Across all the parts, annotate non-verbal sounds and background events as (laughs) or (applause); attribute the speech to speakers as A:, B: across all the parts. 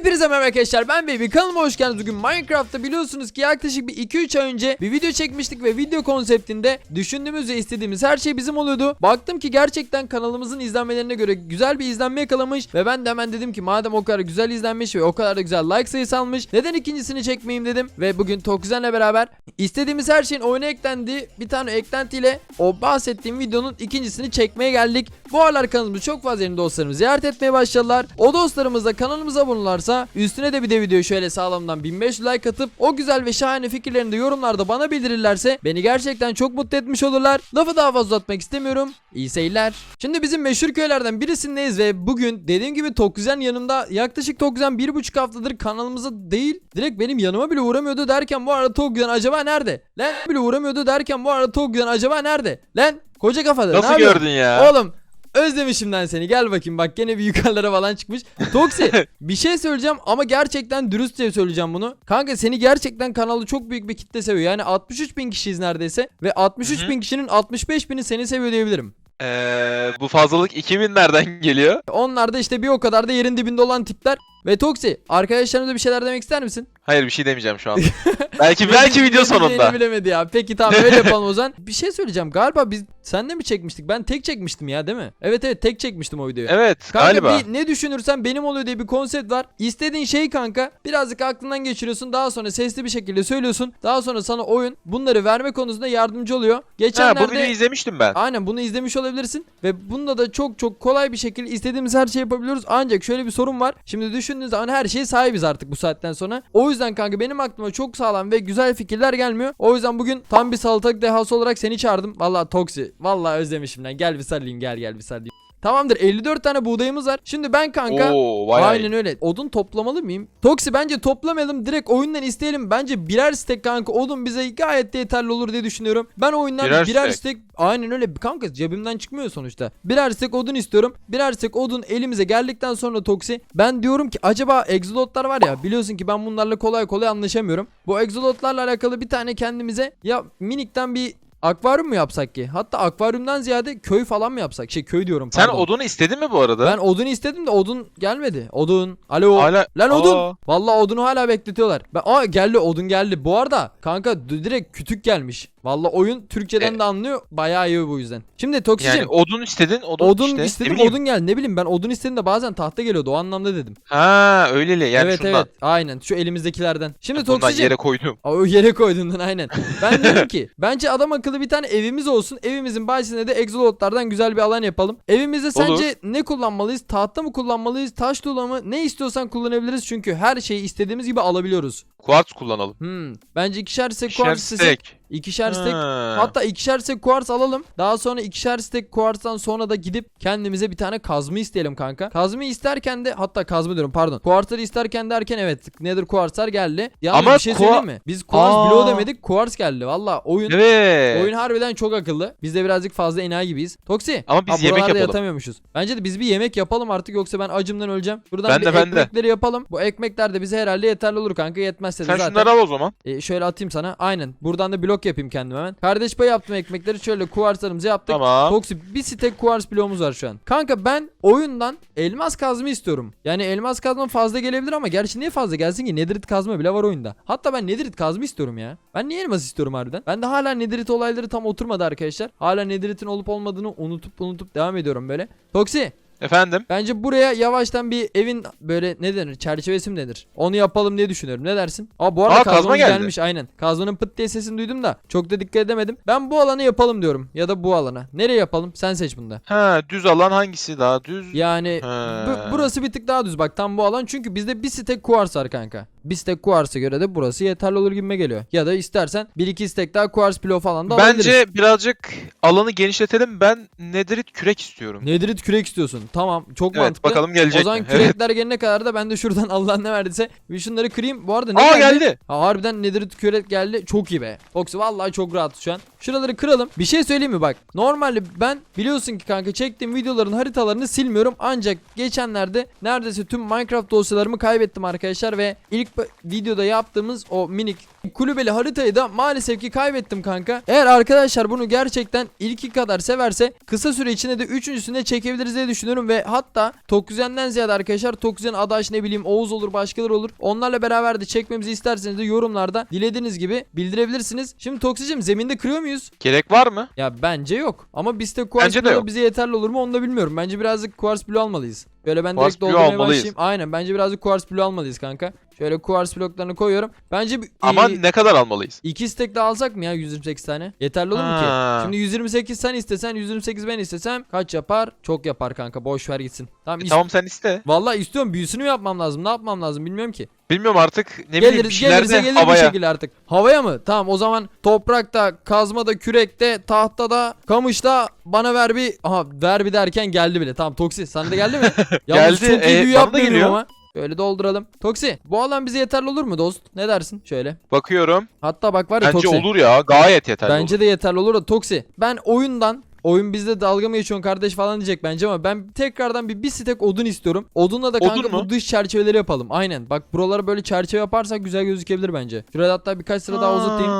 A: Hepinize merhaba arkadaşlar ben Baby kanalıma hoş geldiniz bugün Minecraft'ta biliyorsunuz ki yaklaşık bir 2-3 ay önce bir video çekmiştik ve video konseptinde düşündüğümüz ve istediğimiz her şey bizim oluyordu. Baktım ki gerçekten kanalımızın izlenmelerine göre güzel bir izlenme yakalamış ve ben de hemen dedim ki madem o kadar güzel izlenmiş ve o kadar da güzel like sayısı almış neden ikincisini çekmeyeyim dedim ve bugün Tokzen'le beraber istediğimiz her şeyin oyuna eklendiği bir tane eklentiyle o bahsettiğim videonun ikincisini çekmeye geldik. Bu aralar kanalımızı çok fazla yeni dostlarımız ziyaret etmeye başladılar. O dostlarımız da kanalımıza abonlarsa üstüne de bir de video şöyle sağlamdan 1500 like atıp o güzel ve şahane fikirlerini de yorumlarda bana bildirirlerse beni gerçekten çok mutlu etmiş olurlar. Lafı daha fazla uzatmak istemiyorum. İyi seyirler. Şimdi bizim meşhur köylerden birisindeyiz ve bugün dediğim gibi Toküzen yanımda yaklaşık Toküzen bir buçuk haftadır kanalımıza değil direkt benim yanıma bile uğramıyordu derken bu arada Toküzen acaba nerede? Lan bile uğramıyordu derken bu arada Toküzen acaba nerede? Lan koca kafalı. ne
B: Nasıl
A: yapıyorsun?
B: gördün ya?
A: Oğlum özlemişim lan seni gel bakayım bak gene bir yukarılara falan çıkmış. Toksi (laughs) bir şey söyleyeceğim ama gerçekten dürüstçe söyleyeceğim bunu. Kanka seni gerçekten kanalı çok büyük bir kitle seviyor. Yani 63 bin kişiyiz neredeyse ve 63
B: Hı hı.
A: bin kişinin 65 bini seni seviyor diyebilirim.
B: Ee, bu fazlalık 2000'lerden geliyor.
A: Onlar da işte bir o kadar da yerin dibinde olan tipler. Ve Toksi arkadaşlarımıza bir şeyler demek ister misin?
B: Hayır bir şey demeyeceğim şu an. (laughs) belki belki video sonunda.
A: bilemedi ya. Peki tamam öyle (laughs) yapalım o zaman. Bir şey söyleyeceğim. Galiba biz senle mi çekmiştik? Ben tek çekmiştim ya değil mi? Evet evet tek çekmiştim o videoyu.
B: Evet
A: Kanka
B: galiba.
A: bir ne düşünürsen benim oluyor diye bir konsept var. İstediğin şey kanka birazcık aklından geçiriyorsun. Daha sonra sesli bir şekilde söylüyorsun. Daha sonra sana oyun bunları verme konusunda yardımcı oluyor.
B: Ha,
A: Geçenlerde
B: bu videoyu izlemiştim ben.
A: Aynen bunu izlemiş olabilirsin ve bunda da çok çok kolay bir şekilde istediğimiz her şeyi yapabiliyoruz. Ancak şöyle bir sorun var. Şimdi düşündüğün zaman her şeye sahibiz artık bu saatten sonra. O yüzden kanka benim aklıma çok sağlam ve güzel fikirler gelmiyor. O yüzden bugün tam bir salatalık dehası olarak seni çağırdım. Vallahi Toksi. Vallahi özlemişim lan. Gel bir sarılayım gel gel bir sarılayım. Tamamdır 54 tane buğdayımız var. Şimdi ben kanka
B: Oo
A: Aynen öyle. Odun toplamalı mıyım? Toksi bence toplamayalım. Direkt oyundan isteyelim. Bence birer stek kanka odun bize gayet de yeterli olur diye düşünüyorum. Ben oyundan birer,
B: Birer
A: stek.
B: stek.
A: aynen öyle kanka cebimden çıkmıyor sonuçta. Birer stek odun istiyorum. Birer stek odun elimize geldikten sonra Toksi ben diyorum ki acaba egzolotlar var ya biliyorsun ki ben bunlarla kolay kolay anlaşamıyorum. Bu egzolotlarla alakalı bir tane kendimize ya minikten bir akvaryum mu yapsak ki? Hatta akvaryumdan ziyade köy falan mı yapsak? Şey köy diyorum
B: Sen
A: pardon.
B: odunu istedin mi bu arada?
A: Ben odun istedim de odun gelmedi. Odun. Alo.
B: Hala...
A: Lan odun.
B: Aa,
A: Vallahi odunu hala bekletiyorlar. Ben, aa geldi odun geldi. Bu arada kanka d- direkt kütük gelmiş. Vallahi oyun Türkçeden
B: E-
A: de anlıyor. Bayağı iyi bu yüzden. Şimdi Toksicim.
B: yani odun istedin odun,
A: odun
B: işte.
A: istedim
B: bileyim.
A: odun geldi. Ne bileyim ben odun istedim de bazen tahta geliyordu. O anlamda dedim.
B: Ha öyleli yani
A: evet
B: şundan.
A: evet. Aynen. Şu elimizdekilerden. Şimdi
B: Bundan
A: Toksicim.
B: yere koydum.
A: Aa, O yere koydun aynen. Ben (laughs) diyorum ki bence adam akıllı bir tane evimiz olsun. Evimizin bahçesinde de egzolotlardan güzel bir alan yapalım. Evimizde sence ne kullanmalıyız? Tahta mı kullanmalıyız? Taş tuğla mı? Ne istiyorsan kullanabiliriz. Çünkü her şeyi istediğimiz gibi alabiliyoruz.
B: Kuartz kullanalım.
A: Hmm. Bence ikişer
B: İkişer
A: kuartz istesek. İkişer stek.
B: Ha.
A: Hatta ikişer stek kuartz alalım. Daha sonra ikişer stek kuartztan sonra da gidip kendimize bir tane kazma isteyelim kanka. Kazma isterken de hatta kazma diyorum pardon. Kuartzları isterken derken evet Nether kuartzlar geldi. Yalnız
B: Ama
A: bir şey söyleyeyim mi? Biz kuartz
B: Aa.
A: bloğu demedik kuartz geldi. Valla oyun
B: Evet.
A: Oyun harbiden çok akıllı. Biz de birazcık fazla enayi gibiyiz. Toksi.
B: Ama biz
A: ha,
B: yemek yapalım.
A: yatamıyormuşuz. Bence de biz bir yemek yapalım artık yoksa ben acımdan öleceğim. Buradan
B: Ben
A: bir
B: de, ben de.
A: ekmekleri yapalım. Bu ekmekler de bize herhalde yeterli olur kanka. Yetmezse de
B: Sen
A: zaten.
B: şunları al o zaman.
A: E, şöyle atayım sana. Aynen. Buradan da blok yapayım kendime hemen. Kardeş payı yaptım ekmekleri. Şöyle kuvarslarımızı yaptık.
B: Tamam.
A: Toksi bir stek kuvars bloğumuz var şu an. Kanka ben oyundan elmas kazma istiyorum. Yani elmas kazma fazla gelebilir ama gerçi niye fazla gelsin ki? Nedirit kazma bile var oyunda. Hatta ben nedirit kazma istiyorum ya. Ben niye elmas istiyorum harbiden? Ben de hala nedirit olayları tam oturmadı arkadaşlar. Hala nediritin olup olmadığını unutup unutup devam ediyorum böyle. Toksi
B: Efendim.
A: bence buraya yavaştan bir evin böyle ne denir çerçevesi mi denir? Onu yapalım diye düşünüyorum. Ne dersin? Aa bu arada
B: Aa, kazma geldi.
A: gelmiş aynen. Kazmanın pıt diye sesini duydum da çok da dikkat edemedim. Ben bu alanı yapalım diyorum. Ya da bu alana. Nereye yapalım? Sen seç bunda.
B: Ha düz alan hangisi daha düz?
A: Yani bu- burası bir tık daha düz bak tam bu alan çünkü bizde bir stek kuars var kanka. Bir stek kuarsa göre de burası yeterli olur gibime geliyor. Ya da istersen bir iki stek daha kuars bloğu falan da alabiliriz.
B: Bence birazcık alanı genişletelim. Ben nedirit kürek istiyorum.
A: Nedirit kürek istiyorsun. Tamam çok
B: evet
A: mantıklı.
B: bakalım gelecek
A: o zaman
B: mi?
A: Kürekler gelene kadar da ben de şuradan (laughs) Allah ne verdiyse bir şunları kırayım. Bu arada ne
B: Aa
A: geldi?
B: geldi.
A: Ha, harbiden nedirit kürek geldi. Çok iyi be. Foxy vallahi çok rahat şu an. Şuraları kıralım. Bir şey söyleyeyim mi bak. Normalde ben biliyorsun ki kanka çektiğim videoların haritalarını silmiyorum. Ancak geçenlerde neredeyse tüm Minecraft dosyalarımı kaybettim arkadaşlar ve ilk ba- videoda yaptığımız o minik Kulübeli haritayı da maalesef ki kaybettim kanka. Eğer arkadaşlar bunu gerçekten ilki kadar severse kısa süre içinde de üçüncüsünde çekebiliriz diye düşünüyorum ve hatta Toküzen'den ziyade arkadaşlar Toküzen Adaş ne bileyim Oğuz olur başkaları olur. Onlarla beraber de çekmemizi isterseniz de yorumlarda dilediğiniz gibi bildirebilirsiniz. Şimdi Toksicim zeminde kırıyor muyuz?
B: Gerek var mı?
A: Ya bence yok. Ama Quartz
B: Bence de
A: Blue
B: yok.
A: bize yeterli olur mu onu da bilmiyorum. Bence birazcık Quartz Blue almalıyız. Böyle ben
B: Quartz
A: direkt
B: Blue
A: doldurmaya
B: almalıyız.
A: başlayayım. Aynen bence birazcık Quartz Blue almalıyız kanka. Şöyle Quartz bloklarını koyuyorum. Bence bir-
B: Ama
A: iyi-
B: ne kadar almalıyız?
A: İki stack de alsak mı ya 128 tane? Yeterli olur mu
B: Ha.
A: ki? Şimdi 128 sen istesen 128 ben istesem kaç yapar? Çok yapar kanka boş ver gitsin. Tamam,
B: E,
A: ist-
B: tamam sen iste.
A: Vallahi istiyorum büyüsünü mü yapmam lazım ne yapmam lazım bilmiyorum ki.
B: Bilmiyorum artık ne bileyim bir
A: Geliriz
B: şeyler
A: gelirse
B: de
A: gelir bir
B: havaya.
A: şekilde artık. Havaya mı? Tamam o zaman toprakta, kazmada, kürekte, tahtada, kamışta bana ver bir... Aha ver bir derken geldi bile. Tamam Toksi sana da geldi mi? (laughs) Yalnız
B: Geldi,
A: çok iyi
B: e,
A: büyü
B: bana da
A: yapmıyorum
B: geliyor.
A: ama. Şöyle dolduralım. Toksi bu alan bize yeterli olur mu dost? Ne dersin? Şöyle.
B: Bakıyorum.
A: Hatta bak var ya
B: Bence
A: Toksi.
B: olur ya. Gayet yeterli
A: Bence
B: olur.
A: de yeterli olur da Toksi. Ben oyundan oyun bizde dalga mı geçiyorsun kardeş falan diyecek bence ama ben tekrardan bir bir stek odun istiyorum. Odunla da
B: Odun
A: kanka bu
B: mu?
A: dış çerçeveleri yapalım. Aynen. Bak buralara böyle çerçeve yaparsak güzel gözükebilir bence. Şurada hatta birkaç sıra daha uzatayım.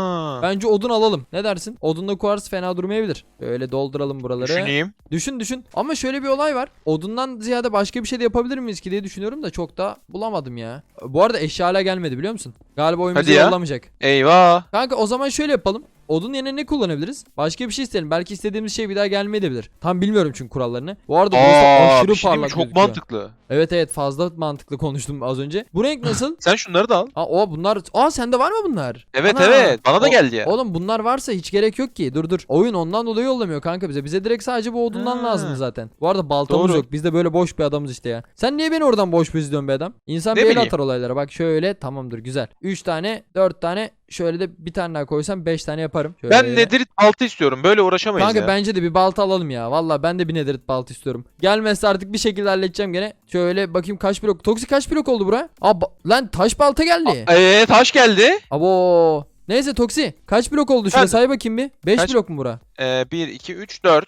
A: Bence odun alalım. Ne dersin? Odunla kuartz fena durmayabilir. Öyle dolduralım buraları.
B: Düşüneyim.
A: Düşün düşün. Ama şöyle bir olay var. Odundan ziyade başka bir şey de yapabilir miyiz ki diye düşünüyorum da çok da bulamadım ya. Bu arada eşya hala gelmedi biliyor musun? Galiba oyun bizi
B: ya.
A: yollamayacak.
B: Eyvah.
A: Kanka o zaman şöyle yapalım. Odun yerine ne kullanabiliriz? Başka bir şey isteyelim. Belki istediğimiz şey bir daha gelmeyebilir. Tam bilmiyorum çünkü kurallarını. Bu arada burası
B: Aa,
A: aşırı
B: bir şey diyeyim mi?
A: parlak
B: çok
A: gözüküyor.
B: mantıklı.
A: Evet evet fazla mantıklı konuştum az önce. Bu renk nasıl?
B: Sen şunları da al.
A: Aa o bunlar. Aa sende var mı bunlar?
B: Evet
A: Ana!
B: evet. Bana da
A: O-
B: geldi ya.
A: Oğlum bunlar varsa hiç gerek yok ki. Dur dur. Oyun ondan dolayı yollamıyor kanka bize. Bize direkt sadece bu odundan
B: Ha.
A: lazım zaten. Bu arada baltamız
B: Doğru.
A: yok. Biz de böyle boş bir adamız işte ya. Sen niye beni oradan boş izliyorsun be adam? İnsan
B: Ne
A: bir el
B: bileyim.
A: atar olaylara. Bak şöyle tamamdır güzel. 3 tane 4 tane şöyle de bir tane daha koysam 5 tane yaparım. Şöyle.
B: Ben nedirit altı istiyorum. Böyle uğraşamayız
A: Kanka
B: ya.
A: bence de bir balta alalım ya. Valla ben de bir nedirit balta istiyorum. Gelmezse artık bir şekilde halledeceğim gene. Şöyle bakayım kaç blok. Toksi kaç blok oldu bura? Aa lan taş balta geldi.
B: Eee taş geldi.
A: Abo. Neyse Toksi kaç blok oldu şuraya
B: Ben-
A: say bakayım bir. 5
B: Kaç-
A: blok mu bura?
B: Ee, 1, 2, 3, 4.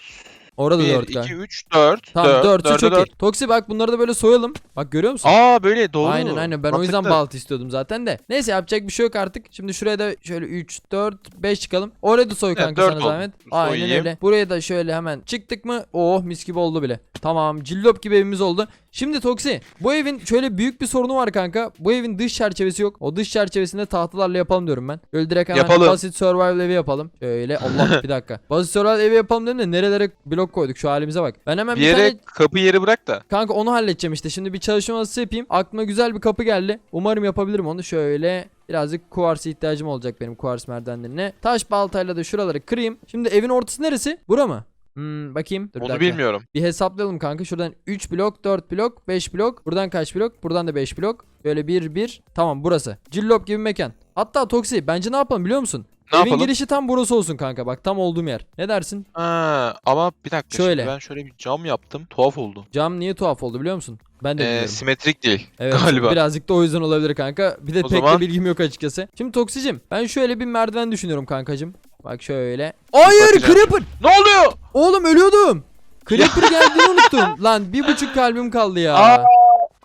A: Orada
B: 1,
A: 4
B: 2, 3, 4.
A: Tamam 4
B: 4,
A: çok
B: 4.
A: iyi. Toksi bak bunları da böyle soyalım. Bak görüyor musun?
B: Aa böyle doğru.
A: Aynen aynen ben o yüzden
B: Mantıklı.
A: balta istiyordum zaten de. Neyse yapacak bir şey yok artık. Şimdi şuraya da şöyle 3, 4, 5 çıkalım. Oraya da soy
B: Evet,
A: kanka
B: dört
A: sana
B: oldu.
A: zahmet. Aynen
B: Soyayım.
A: öyle. Buraya da şöyle hemen çıktık mı? Oh mis gibi oldu bile. Tamam cillop gibi evimiz oldu. Şimdi Toksi bu evin şöyle büyük bir sorunu var kanka. Bu evin dış çerçevesi yok. O dış çerçevesinde tahtalarla yapalım diyorum ben. Öyle direkt hemen
B: Yapalım.
A: basit survival evi yapalım. Şöyle Allah (laughs) bir dakika. Basit survival evi yapalım dedim de nerelere blok koyduk şu halimize bak. Ben hemen
B: Bir
A: bir,
B: yere
A: tane
B: kapı yeri bırak da.
A: Kanka onu halledeceğim işte. Şimdi bir çalışma masası yapayım. Aklıma güzel bir kapı geldi. Umarım yapabilirim onu. Şöyle birazcık kuvars ihtiyacım olacak benim kuvars merdivenlerine. Taş baltayla da şuraları kırayım. Şimdi evin ortası neresi? Bura mı? Hmm, bakayım. Dur, bir
B: Onu
A: dakika.
B: bilmiyorum.
A: Bir hesaplayalım kanka. Şuradan 3 blok, 4 blok, 5 blok. Buradan kaç blok? Buradan da 5 blok. Böyle 1 1. Tamam burası. Cillop gibi mekan. Hatta Toksi bence ne yapalım biliyor musun?
B: Ne
A: Evin
B: yapalım?
A: girişi tam burası olsun kanka. Bak tam olduğum yer. Ne dersin?
B: Ha, ama bir dakika
A: Şöyle.
B: şimdi ben şöyle bir cam yaptım. Tuhaf oldu.
A: Cam niye tuhaf oldu biliyor musun? Ben de
B: Ee,
A: bilmiyorum.
B: simetrik değil (laughs)
A: Evet
B: galiba.
A: birazcık da o yüzden olabilir kanka. Bir de
B: O
A: pek
B: zaman-
A: de bilgim yok açıkçası. Şimdi Toksicim ben şöyle bir merdiven düşünüyorum kankacım. Bak şöyle. Hayır
B: Bakacağım.
A: Creeper.
B: Ne oluyor?
A: Oğlum ölüyordum. Creeper geldiğini unuttum. Lan bir buçuk kalbim kaldı ya.
B: Aa,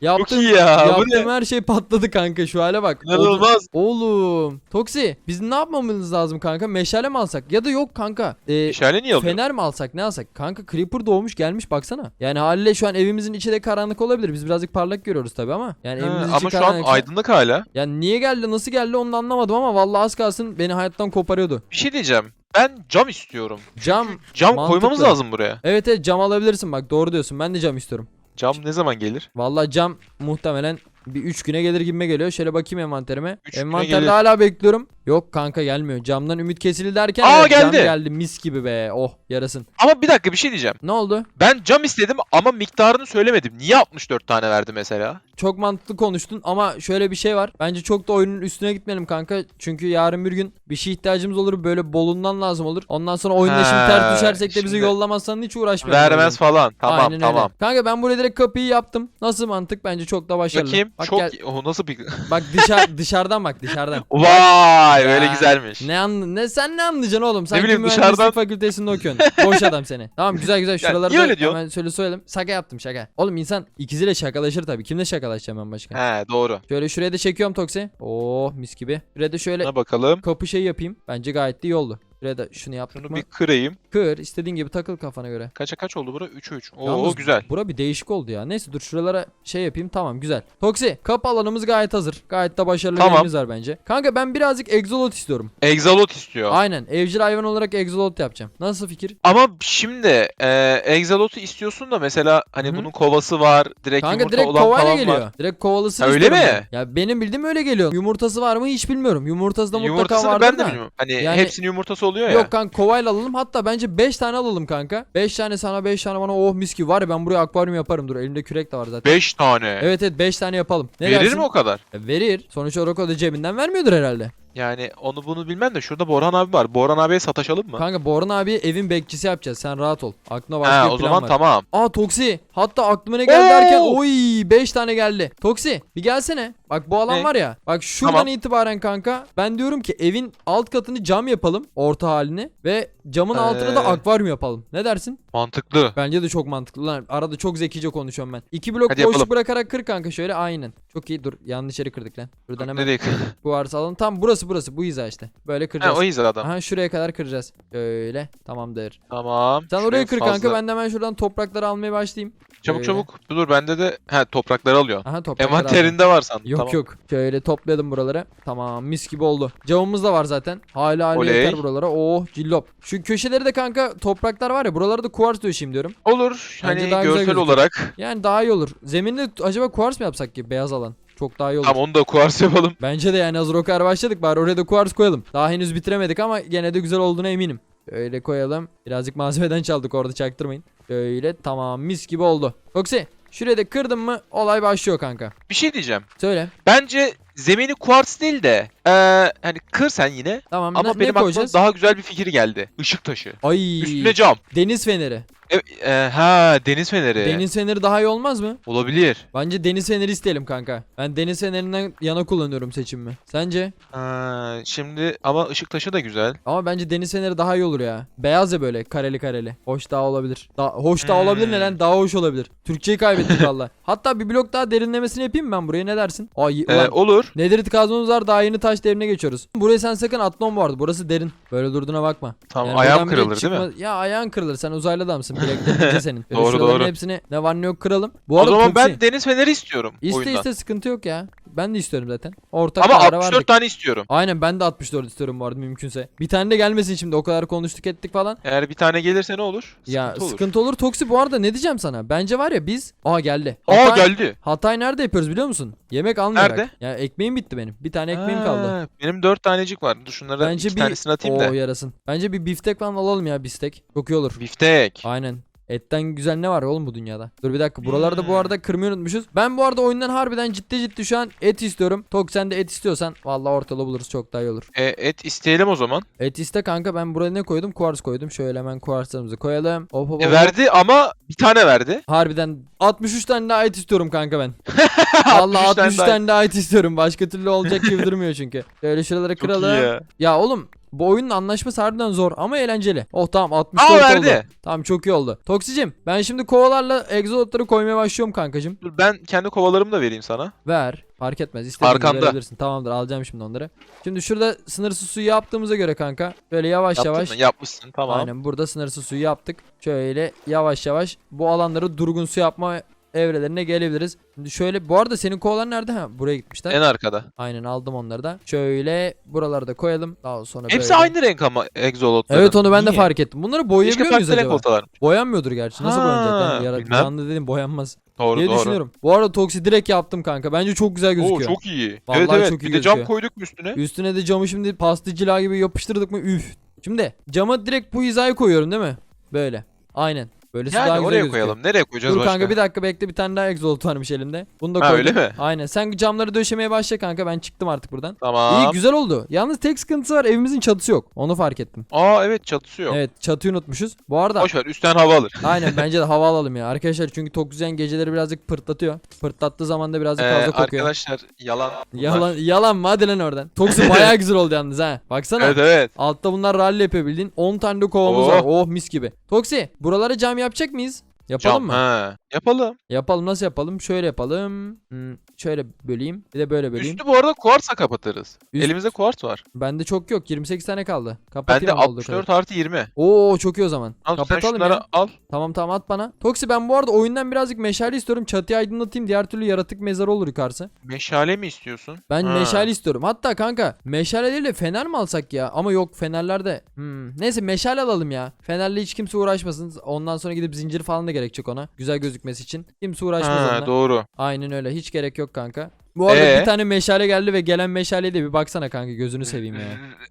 B: İyi ya. Bu
A: yaptığım
B: ne?
A: her şey patladı kanka şu hale bak.
B: İnanılmaz.
A: Oğlum. Toksi biz ne yapmamız lazım kanka? Meşale mi alsak? Ya da yok kanka. Ee,
B: İşale niye alıyor?
A: Fener mi alsak ne alsak? Kanka Creeper doğmuş gelmiş baksana. Yani haliyle şu an evimizin içi de karanlık olabilir. Biz birazcık parlak görüyoruz tabi ama. Yani
B: Ha,
A: evimizin içi
B: ama şu an
A: karanlık.
B: aydınlık hala.
A: Yani niye geldi nasıl geldi onu da anlamadım ama vallahi az kalsın beni hayattan koparıyordu.
B: Bir şey diyeceğim. Ben cam istiyorum.
A: Cam.
B: Cam
A: Mantıklı.
B: koymamız lazım buraya.
A: Evet evet cam alabilirsin bak doğru diyorsun. Ben de cam istiyorum.
B: Cam ne zaman gelir?
A: Vallahi cam muhtemelen bir 3 güne gelir gibime geliyor. Şöyle bakayım envanterime.
B: Üç güne
A: Envanterde
B: gelir.
A: hala bekliyorum. Yok kanka gelmiyor. Camdan ümit kesildi derken
B: Aa,
A: evet, cam
B: geldi.
A: geldi mis gibi be. Oh yarasın.
B: Ama bir dakika bir şey diyeceğim.
A: Ne oldu?
B: Ben cam istedim ama miktarını söylemedim. Niye 64 tane verdi mesela?
A: Çok mantıklı konuştun ama şöyle bir şey var. Bence çok da oyunun üstüne gitmeyelim kanka. Çünkü yarın bir gün bir şey ihtiyacımız olur. Böyle bolundan lazım olur. Ondan sonra oyunda şimdi ters düşersek de bizi
B: şimdi-
A: yollamazsan hiç uğraşmayalım.
B: Vermez falan. Tamam
A: Aynen öyle.
B: tamam.
A: Kanka ben buraya direkt kapıyı yaptım. Nasıl mantık? Bence çok da başarılı.
B: Bakayım.
A: Bak
B: Çok
A: gel-
B: o nasıl bir (laughs)
A: bak dışarı dışarıdan bak dışarıdan. (laughs)
B: Vay
A: Ya,
B: güzelmiş.
A: Ne anla ne sen ne anlayacaksın oğlum? Sanki
B: bileyim,
A: mühendislik
B: dışarıdan-
A: fakültesinde okuyorsun. Boş adam seni. Tamam güzel güzel şuraları
B: niye
A: da
B: öyle
A: hemen şöyle söyleyelim. Şaka yaptım şaka. Oğlum insan ikiziyle şakalaşır tabii. Kimle şakalaşacağım ben başka?
B: He doğru.
A: Şöyle şuraya da çekiyorum Toksi. Oo mis gibi. Şuraya da şöyle
B: Buna bakalım.
A: kapı şey yapayım. Bence gayet de iyi oldu. Şuraya da şunu yaptık
B: Şunu
A: mı?
B: bir kırayım.
A: Kır. istediğin gibi takıl kafana göre.
B: Kaça kaç oldu bura? 3'e 3. Oo
A: Yalnız
B: güzel.
A: Bura bir değişik oldu ya. Neyse dur şuralara şey yapayım. Tamam güzel. Toksi kapı alanımız gayet hazır. Gayet de başarılı
B: Tamam.
A: var bence. Kanka ben birazcık egzolot istiyorum.
B: Exalot istiyor.
A: Aynen. Evcil hayvan olarak egzolot yapacağım. Nasıl fikir?
B: Ama şimdi e, Exalot'u istiyorsun da mesela hani
A: Hı hı.
B: bunun kovası var. Direkt
A: Kanka
B: yumurta
A: direkt
B: olan
A: kovayla
B: falan
A: geliyor.
B: var.
A: Direkt kovalısı
B: Ha, öyle
A: istiyorum
B: mi?
A: ben. Ya benim bildiğim öyle geliyor. Yumurtası var mı hiç bilmiyorum. Yumurtası da mutlaka
B: Yumurtasını
A: vardır
B: ben de
A: da.
B: bilmiyorum. Hani
A: Yani-
B: hepsinin yumurtası oluyor ya.
A: Yok kanka kovayla alalım. Hatta bence 5 tane alalım kanka. 5 tane sana 5 tane bana oh mis gibi var ya ben buraya akvaryum yaparım. Dur elimde kürek de var zaten.
B: 5 tane.
A: Evet evet 5 tane yapalım. Ne
B: Verir
A: dersin?
B: mi o kadar?
A: E, Verir. Sonuç olarak o da cebinden vermiyordur herhalde.
B: Yani onu bunu bilmem de şurada Borhan abi var. Borhan abiye sataşalım mı?
A: Kanka Boran abi evin bekçisi yapacağız. Sen rahat ol. Aklına başka
B: Ha
A: bir
B: o
A: plan
B: zaman
A: var.
B: tamam.
A: Aa Toksi. Hatta aklıma ne geldi derken
B: Oo!
A: oy 5 tane geldi. Toksi bir gelsene. Bak bu alan
B: Ne?
A: var ya. Bak şuradan
B: Tamam.
A: itibaren kanka ben diyorum ki evin alt katını cam yapalım. Orta halini. Ve camın altına da
B: Ee.
A: akvaryum yapalım. Ne dersin?
B: Mantıklı.
A: Bence de çok mantıklı. Lan arada çok zekice konuşuyorum ben. İki blok
B: Hadi
A: boşluk
B: yapalım.
A: bırakarak kır kanka şöyle aynen. Çok iyi dur yanlış yeri kırdık lan. Buradan hemen
B: Nereye
A: bu arsa alalım. Tam burası burası bu hiza işte. Böyle
B: Ha
A: kıracağız.
B: o izler adam.
A: Aha şuraya kadar kıracağız. Öyle. Tamamdır.
B: Tamam.
A: Sen
B: Şuraya
A: oraya kır kanka
B: fazla-
A: ben de hemen şuradan toprakları almaya başlayayım.
B: Çabuk
A: Öyle.
B: çabuk. Dur bende de he toprakları alıyorsun.
A: Aha toprakları aldım.
B: Envanterinde var sandım.
A: Yok
B: tamam.
A: yok. Şöyle topladım buraları. Tamam mis gibi oldu. Camımız da var zaten. Hala hala
B: Oley.
A: yeter buralara. Oh cillop. Şu köşeleri de kanka topraklar var ya buralara da kuvars döşeyim diyorum.
B: Olur.
A: Bence
B: Hani
A: güzel
B: görsel
A: gözükür.
B: olarak.
A: Yani daha iyi olur. Zeminde acaba kuvars mı yapsak ki beyaz alan? Çok daha iyi olur.
B: Tamam onu da kuvars yapalım.
A: Bence de yani hazır o kadar başladık bari oraya da kuvars koyalım. Daha henüz bitiremedik ama gene de güzel olduğuna eminim. Öyle koyalım. Birazcık malzemeden çaldık orada çaktırmayın. Öyle tamam mis gibi oldu. Foxy şuraya da kırdın mı olay başlıyor kanka.
B: Bir şey diyeceğim.
A: Söyle.
B: Bence zemini kuvars değil de eee hani kır sen yine.
A: Tamam
B: Ama
A: ne, ne
B: benim aklıma
A: koyacağız?
B: daha güzel bir fikir geldi. Işık taşı.
A: Ay
B: Üstüne cam.
A: deniz feneri.
B: E, e, ha deniz feneri.
A: Deniz feneri daha iyi olmaz mı?
B: Olabilir.
A: Bence deniz feneri isteyelim kanka. Ben deniz fenerinden yana kullanıyorum seçimimi. Sence?
B: Ha, şimdi ama ışık taşı da güzel.
A: Ama bence deniz feneri daha iyi olur ya. Beyaz ya böyle kareli kareli. Hoş daha olabilir. Daha, hoş daha
B: Hmm.
A: olabilir ne lan? Daha hoş olabilir. Türkçeyi kaybettik valla. Hatta bir blok daha derinlemesini yapayım mı ben buraya ne dersin? Ay ulan.
B: olur.
A: Nedirit kazmamız var daha yeni taş devrine geçiyoruz. Buraya sen sakın atlama arada. Burası derin. Böyle durduğuna bakma.
B: Tamam
A: Yani
B: ayağım kırılır değil mi?
A: çıkma- Ya ayağın kırılır. Sen uzaylı adamsın. Bileklerin (laughs) senin. Böyle
B: Doğru, doğru.
A: hepsini ne var ne yok kıralım. Bu
B: O
A: arada
B: zaman
A: Tuksi,
B: ben deniz feneri istiyorum
A: iste
B: oyundan.
A: iste sıkıntı yok ya. Ben de istiyorum zaten. Ortak
B: Ama
A: karara
B: 64
A: vardık.
B: tane istiyorum.
A: Aynen ben de 64 istiyorum bu arada mümkünse. Bir tane de gelmesin şimdi o kadar konuştuk ettik falan.
B: Eğer bir tane gelirse ne olur?
A: ya
B: Sıkıntı olur.
A: sıkıntı olur. Toksi bu arada ne diyeceğim sana? Bence var ya biz... Aa geldi.
B: Aa
A: Hatay,
B: geldi.
A: Hatay nerede yapıyoruz biliyor musun? Yemek almayarak.
B: Nerede?
A: Ya ekmeğim bitti benim. Bir tane ekmeğim
B: Ha,
A: kaldı.
B: Benim 4 tanecik var. Dur şunlara
A: Bence
B: iki
A: bir...
B: tanesini atayım
A: Oo
B: da.
A: yarasın. Bence bir biftek falan alalım ya biftek. Çok iyi olur.
B: Biftek.
A: Aynen. Etten güzel ne var oğlum bu dünyada? Dur bir dakika. Buralarda bu
B: Hmm.
A: arada kırmayı unutmuşuz. Ben bu arada oyundan harbiden ciddi ciddi şu an et istiyorum. Tok sen de et istiyorsan vallahi ortalığı buluruz çok daha iyi olur.
B: E, et isteyelim o zaman.
A: Et iste kanka ben buraya ne koydum? Kuvars koydum. Şöyle hemen kuvarslarımızı koyalım. Hop hop
B: E,
A: hop.
B: verdi ama bir tane verdi.
A: Harbiden 63 tane daha et istiyorum kanka ben. (laughs) Vallahi
B: 63 tane
A: 63
B: daha-
A: et istiyorum. Başka türlü olacak gibi (laughs) durmuyor çünkü. Şöyle şuraları kıralım.
B: ya.
A: Ya oğlum bu oyunun anlaşması harbiden zor ama eğlenceli. Oh tamam 64
B: Aa
A: oldu.
B: verdi.
A: Tamam çok iyi oldu. Toksicim ben şimdi kovalarla egzolotları koymaya başlıyorum kankacım.
B: Dur ben kendi kovalarımı da vereyim sana.
A: Ver. Fark etmez. İstediğini
B: Arkanda.
A: verebilirsin. Tamamdır alacağım şimdi onları. Şimdi şurada sınırsız suyu yaptığımıza göre kanka. Böyle yavaş
B: Yaptın
A: yavaş.
B: mı? Yapmışsın tamam.
A: Aynen burada sınırsız suyu yaptık. Şöyle yavaş yavaş bu alanları durgun su yapma evrelerine gelebiliriz. Şimdi şöyle bu arada senin kovalar nerede? Ha buraya gitmişler.
B: En arkada.
A: Aynen aldım onları da. Şöyle buralarda koyalım. Daha sonra
B: Hepsi
A: böyle.
B: aynı renk ama egzolotların.
A: Evet onu ben de
B: Niye?
A: fark ettim. Bunları
B: Keşke
A: boyayabiliyor muyuz
B: farklı renk
A: acaba?
B: olsalar.
A: Boyanmıyordur gerçi. Nasıl
B: Ha,
A: boyanacak lan? Yara-
B: bilmem.
A: Canlı dedim boyanmaz
B: Doğru
A: diye
B: doğru.
A: düşünüyorum. Bu arada Toksi direkt yaptım kanka. Bence çok güzel
B: Oo
A: gözüküyor.
B: çok iyi.
A: Vallahi
B: evet evet.
A: çok iyi
B: bir de cam
A: gözüküyor.
B: koyduk mu üstüne?
A: Üstüne de camı şimdi pastıcılar gibi yapıştırdık mı üf. Şimdi cama direkt bu hizaya koyuyorum değil mi? Böyle. Aynen. Böylesi daha
B: Yani
A: güzel
B: oraya
A: gözüküyor.
B: koyalım. Nereye koyacağız
A: Dur
B: başka?
A: kanka bir dakika bekle bir tane daha egzolt varmış elimde. Bunu da
B: Ha,
A: koydum.
B: öyle mi?
A: Aynen. Sen camları döşemeye başla kanka. Ben çıktım artık buradan.
B: Tamam.
A: İyi güzel oldu. Yalnız tek sıkıntısı var. Evimizin çatısı yok. Onu fark ettim.
B: Aa evet çatısı yok.
A: Evet çatıyı unutmuşuz. Bu arada
B: Boş ver üstten hava alır. (laughs)
A: aynen bence de hava alalım ya. Arkadaşlar çünkü Tokuzyen geceleri birazcık pırtlatıyor. Pırtlattığı zaman da birazcık
B: Ee,
A: fazla kokuyor.
B: arkadaşlar yalan. bunlar.
A: Yalan yalan mı? Hadi lan oradan. Toksu bayağı (laughs) güzel oldu yalnız ha. Baksana.
B: Evet evet.
A: Altta bunlar rally yapabildiğin 10 tane de kovamız
B: Oh.
A: var. Oh mis gibi. Toksi buralara cam yapacak mıyız? Yapalım
B: Cam.
A: mı?
B: Ha. Yapalım.
A: Yapalım nasıl yapalım? Şöyle yapalım. Hmm, şöyle böleyim. Bir de böyle böleyim.
B: Üstü bu arada kuarsa kapatırız.
A: Üst-
B: Elimizde kuars var.
A: Bende çok yok. 28 tane kaldı.
B: Bende
A: Kapatayım ama olduğu
B: 64
A: kadar.
B: artı 20.
A: Oo çok iyi o zaman.
B: Al sen
A: Kapatalım
B: şunları
A: ya.
B: al.
A: Tamam tamam at bana. Toksi ben bu arada oyundan birazcık meşale istiyorum. Çatıyı aydınlatayım. Diğer türlü yaratık mezarı olur yukarısı.
B: Meşale mi istiyorsun?
A: Ben
B: Ha.
A: meşale istiyorum. Hatta kanka meşale değil de fener mi alsak ya? Ama yok fenerler de. Hmm. Neyse meşale alalım ya. Fenerle hiç kimse uğraşmasın. Ondan sonra gidip zincir falan da gerekecek ona. Güzel gözükmesi için. Kimse uğraşmaz
B: Ha,
A: onunla.
B: doğru.
A: Aynen öyle. Hiç gerek yok kanka. Bu arada
B: Ee?
A: bir tane meşale geldi ve gelen meşaleye de bir baksana kanka gözünü seveyim ya.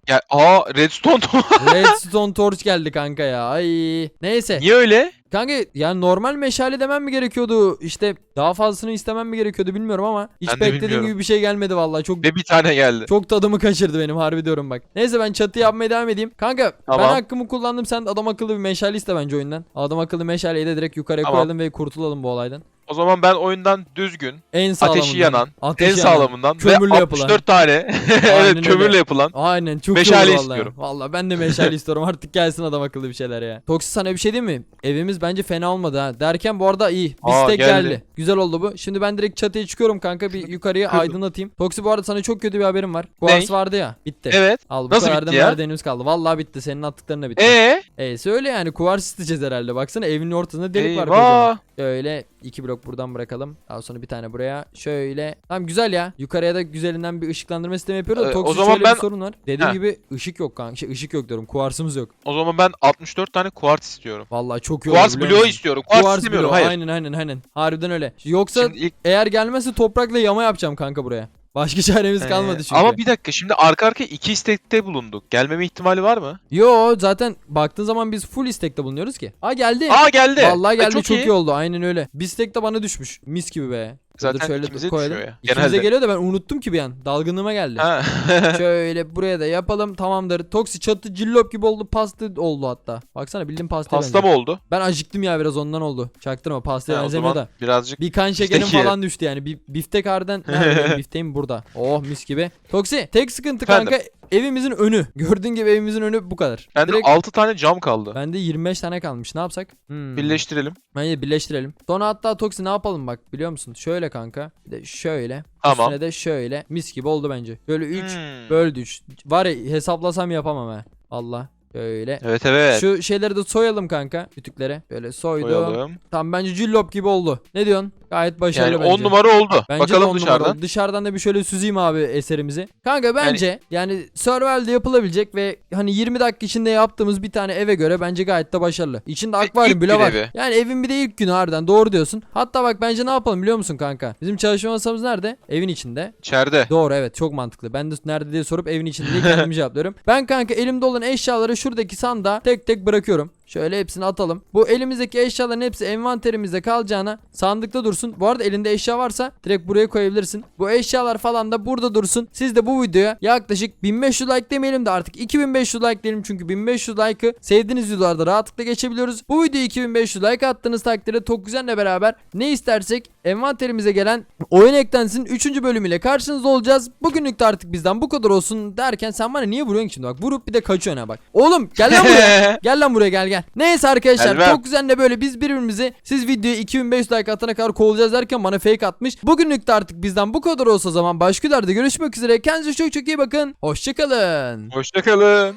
B: Ya, aa redstone. (laughs)
A: Redstone torch geldi kanka ya. Ay. Neyse.
B: Niye öyle?
A: Kanka yani normal meşale demem mi gerekiyordu? İşte daha fazlasını istemem mi gerekiyordu bilmiyorum ama hiç
B: Ben de
A: beklediğim
B: bilmiyorum.
A: gibi bir şey gelmedi vallahi. Çok
B: Ve bir tane geldi.
A: çok tadımı kaçırdı benim harbi diyorum bak. Neyse ben çatı yapmaya devam edeyim. Kanka ben
B: Tamam.
A: hakkımı kullandım. Sen de adam akıllı bir meşale iste bence oyundan. Adam akıllı meşaleyi de direkt yukarıya
B: Tamam.
A: koyalım ve kurtulalım bu olaydan.
B: O zaman ben oyundan düzgün,
A: En sağlamından.
B: ateşi yanan,
A: Ateşi
B: en
A: yanan.
B: sağlamından
A: Kömürle
B: ve
A: yapılan.
B: 64 tane (laughs)
A: Aynen
B: evet
A: öyle.
B: kömürle yapılan.
A: Aynen çok
B: Meşale
A: iyi vallahi.
B: istiyorum.
A: Vallahi ben de meşale (laughs) istiyorum. Artık gelsin adam akıllı bir şeyler ya. Toksi sana bir şey diyeyim mi? Evimiz bence fena olmadı ha. Derken bu arada iyi.
B: Aa,
A: stek geldi.
B: geldi.
A: Güzel oldu bu. Şimdi ben direkt çatıya çıkıyorum kanka. Bir yukarıya
B: Kırdım.
A: aydınlatayım. Toksi bu arada sana çok kötü bir haberim var. Kuars vardı ya. Bitti.
B: Evet.
A: Al bu
B: Nasıl
A: kadar da
B: bitti ya?
A: merdenimiz kaldı. Vallahi bitti. Senin attıklarına bitti.
B: Ee?
A: E söyle yani kuvars isteyeceğiz herhalde. Baksana evin ortasında delik var kocaman.
B: Eyvah.
A: Şöyle iki blok buradan bırakalım. Daha sonra bir tane buraya. Şöyle. Tamam güzel ya. Yukarıya da güzelinden bir ışıklandırma sistemi yapıyoruz da
B: Ee, o
A: Toksi
B: zaman
A: şöyle
B: ben-
A: bir sorun var. Dediğim
B: Heh.
A: gibi ışık yok kanka. Şey, ışık yok diyorum. Kuvarsımız yok.
B: O zaman ben 64 tane kuartz istiyorum.
A: Vallahi çok iyi olur biliyor
B: bloğu
A: musun?
B: istiyorum. Kuartz
A: Kuars
B: istemiyorum.
A: bloğu,
B: Hayır.
A: Aynen aynen aynen. Harbiden öyle. Yoksa
B: Şimdi ilk
A: eğer gelmezse toprakla yama yapacağım kanka buraya. Başka çaremiz
B: Ee,
A: kalmadı çünkü.
B: Ama bir dakika şimdi arka arkaya iki istekte bulunduk. Gelmeme ihtimali var mı?
A: Yo zaten baktığın zaman biz full istekte bulunuyoruz ki. Aa geldi.
B: Aa geldi.
A: Vallahi
B: E,
A: geldi
B: çok,
A: çok,
B: iyi.
A: iyi. oldu aynen öyle. Bistek de bana düşmüş. Mis gibi be.
B: Zaten
A: Dur şöyle
B: ikimize
A: koyalım.
B: düşüyor ya.
A: İkimize
B: Genelde.
A: geliyor da ben unuttum ki bir an. Dalgınlığıma geldi.
B: Ha. (laughs)
A: şöyle buraya da yapalım tamamdır. Toksi çatı cillop gibi oldu. Pasta oldu hatta. Baksana bildiğin pasta
B: Pasta mı oldu?
A: Ben acıktım ya biraz ondan oldu. Çaktırma pastaya
B: Ha, o
A: benzemiyor
B: zaman
A: da.
B: birazcık
A: Bir kan şekerim
B: Biftek
A: falan düştü yani. Bir biftek harbiden nerede benim (laughs) bifteğim burada. Oh mis gibi. Toksi tek sıkıntı
B: Efendim?
A: kanka evimizin önü. Gördüğün gibi evimizin önü bu kadar.
B: bende
A: Direkt
B: 6 tane cam kaldı.
A: bende 25 tane kalmış. Ne yapsak? Hmm.
B: Birleştirelim.
A: Bence birleştirelim. Sonra hatta Toksi ne yapalım bak biliyor musun? Şöyle kanka. Bir de şöyle.
B: Tamam.
A: Üstüne de şöyle. Mis gibi oldu bence. Böyle 3
B: Hmm.
A: böldü 3. Var ya hesaplasam yapamam ha. Allah. Böyle.
B: Evet evet.
A: Şu şeyleri de soyalım kanka. Kütüklere. Böyle soydum.
B: Koyalım.
A: Tamam bence cillop gibi oldu. Ne diyorsun? Gayet başarılı
B: Yani
A: bence.
B: 10 numara oldu.
A: Bence
B: Bakalım dışarıdan.
A: Dışarıdan da bir şöyle süzeyim abi eserimizi. Kanka bence yani, survival'de yapılabilecek ve hani 20 dakika içinde yaptığımız bir tane eve göre bence gayet de başarılı. İçinde akvaryum
B: ilk
A: bile var.
B: evi.
A: Yani evin bir de ilk günü harbiden doğru diyorsun. Hatta bak bence ne yapalım biliyor musun kanka? Bizim çalışma masamız nerede? Evin içinde.
B: İçeride.
A: Doğru evet çok mantıklı. Ben de nerede diye sorup evin içinde diye kendimi (laughs) cevaplıyorum. Ben kanka elimde olan eşyaları şuradaki sandığa tek tek bırakıyorum. Şöyle hepsini atalım. Bu elimizdeki eşyaların hepsi envanterimizde kalacağına sandıkta dursun. Bu arada elinde eşya varsa direkt buraya koyabilirsin. Bu eşyalar falan da burada dursun. Siz de bu videoya yaklaşık 1500 like demeyelim de artık 2500 like diyelim çünkü 1500 like'ı sevdiğiniz videolarda rahatlıkla geçebiliyoruz. Bu videoya 2500 like attığınız takdirde Tokguzen'le beraber ne istersek envanterimize gelen oyun eklensin 3. bölümüyle karşınızda olacağız. Bugünlük de artık bizden bu kadar olsun derken sen bana niye vuruyorsun ki şimdi bak vurup bir de kaçıyorsun ha bak. Oğlum gel lan buraya. (laughs) Gel lan buraya gel gel. Neyse arkadaşlar
B: Gelmem.
A: çok güzel de böyle biz birbirimizi siz videoya 2500 like atana kadar kovulacağız derken bana fake atmış. Bugünlük de artık bizden bu kadar olsa zaman başka videolarda görüşmek üzere. Kendinize çok çok iyi bakın. Hoşçakalın.
B: Hoşçakalın.